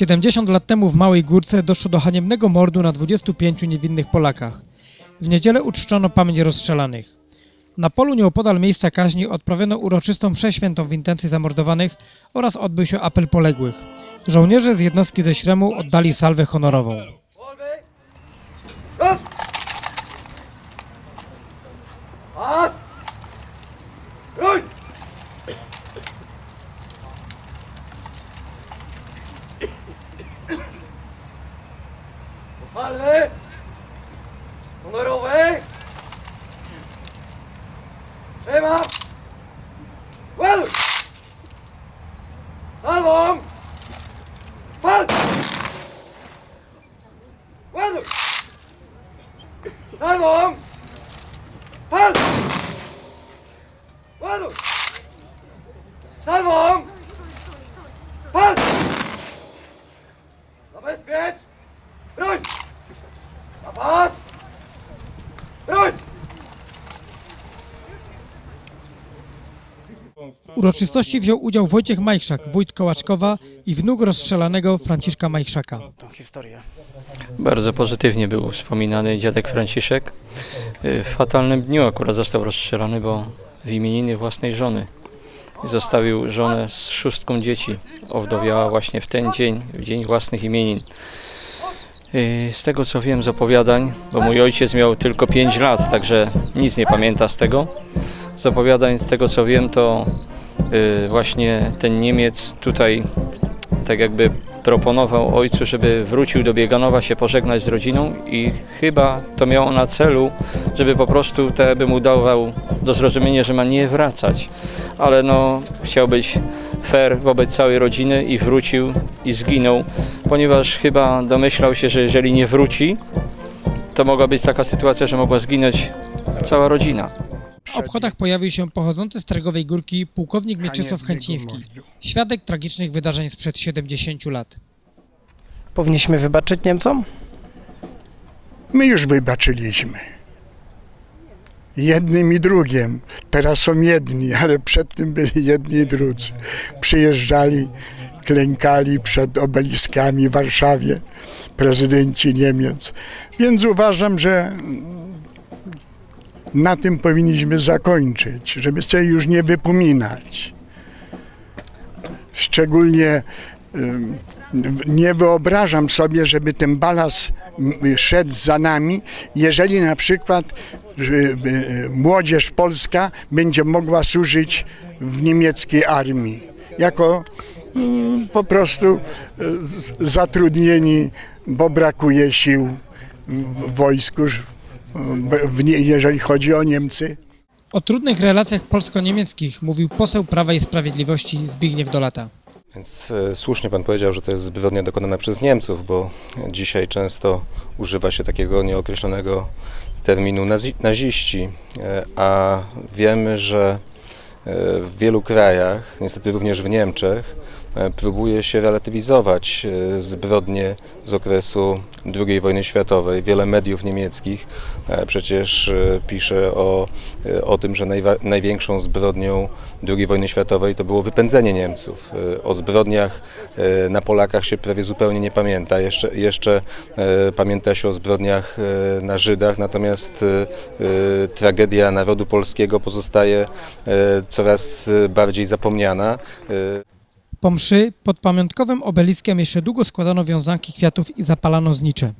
70 lat temu w Małej Górce doszło do haniebnego mordu na 25 niewinnych Polakach. W niedzielę uczczono pamięć rozstrzelanych. Na polu nieopodal miejsca kaźni odprawiono uroczystą mszę świętą w intencji zamordowanych oraz odbył się apel poległych. Żołnierze z jednostki ze Śremu oddali salwę honorową. 范雷，从左手围，飞马，喂，三龙，喷，喂，三龙，喷，喂，三龙。W uroczystości wziął udział Wojciech Majchrzak, wójt Kołaczkowa i wnuk rozstrzelanego Franciszka Majchrzaka. Bardzo pozytywnie był wspominany dziadek Franciszek. Y, W fatalnym dniu akurat został rozstrzelany, bo w imieniny własnej żony. Zostawił żonę z szóstką dzieci. Owdowiała właśnie w ten dzień, w dzień własnych imienin. Y, Z tego co wiem z opowiadań, bo mój ojciec miał tylko 5 lat, także nic nie pamięta z tego. Z opowiadań, z tego co wiem, to y, właśnie ten Niemiec tutaj tak jakby proponował ojcu, żeby wrócił do Bieganowa się pożegnać z rodziną i chyba to miało na celu, żeby po prostu te by mu dawał do zrozumienia, że ma nie wracać. Ale no chciał być fair wobec całej rodziny i wrócił i zginął, ponieważ chyba domyślał się, że jeżeli nie wróci, to mogła być taka sytuacja, że mogła zginąć cała rodzina. W obchodach pojawił się pochodzący z Targowej Górki pułkownik Mieczysław Chęciński, świadek tragicznych wydarzeń sprzed 70 lat. Powinniśmy wybaczyć Niemcom? My już wybaczyliśmy. Jednym i drugim. Teraz są jedni, ale przed tym byli jedni i drudzy. Przyjeżdżali, klękali przed obeliskami w Warszawie, prezydenci Niemiec. Więc uważam, że na tym powinniśmy zakończyć, żeby sobie już nie wypominać. Szczególnie nie wyobrażam sobie, żeby ten balans m, szedł za nami, jeżeli na przykład e, młodzież polska będzie mogła służyć w niemieckiej armii. Jako mm, po prostu z- zatrudnieni, bo brakuje sił w wojsku, nie- jeżeli chodzi o Niemcy. O trudnych relacjach polsko-niemieckich mówił poseł Prawa i Sprawiedliwości Zbigniew Dolata. Więc e, słusznie pan powiedział, że to jest zbrodnia dokonana przez Niemców, bo dzisiaj często używa się takiego nieokreślonego terminu nazi naziści, e, a wiemy, że e, w wielu krajach, niestety również w Niemczech, próbuje się relatywizować e, zbrodnie z okresu II wojny światowej. Wiele mediów niemieckich e, przecież e, pisze o, e, o tym, że największą zbrodnią II wojny światowej to było wypędzenie Niemców. E, O zbrodniach e, na Polakach się prawie zupełnie nie pamięta. Jeszcze, jeszcze e, pamięta się o zbrodniach e, na Żydach, natomiast e, e, tragedia narodu polskiego pozostaje e, coraz e, bardziej zapomniana. Po mszy pod pamiątkowym obeliskiem jeszcze długo składano wiązanki kwiatów i zapalano znicze.